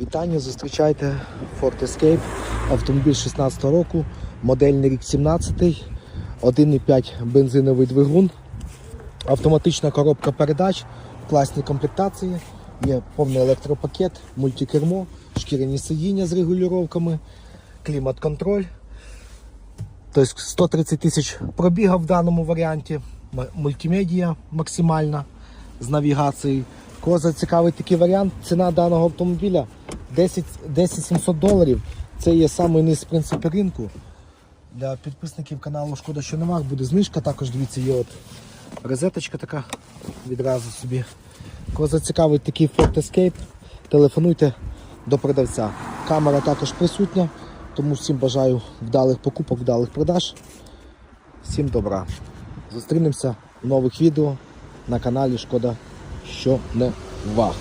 Вітання, зустрічайте Ford Escape, автомобіль 16 року, модельний рік 17, 1,5 бензиновий двигун, автоматична коробка передач, в класній комплектації, є повний електропакет, мультикермо, шкіряні сидіння з регулюваннями, клімат-контроль. Тобто 130 тисяч пробіга в даному варіанті, мультимедія максимальна з навігацією. Кого зацікавить такий варіант, ціна даного автомобіля 10 10 700 доларів. Це є самий низ в ринку. Для підписників каналу Шкода, що нема, буде знижка. Також дивіться, є от розеточка така відразу собі. Кого зацікавить такий Ford Escape, телефонуйте до продавця. Камера також присутня, тому всім бажаю вдалих покупок, вдалих продаж. Всім добра. Зустрінемося в нових відео на каналі Шкода, що не вах.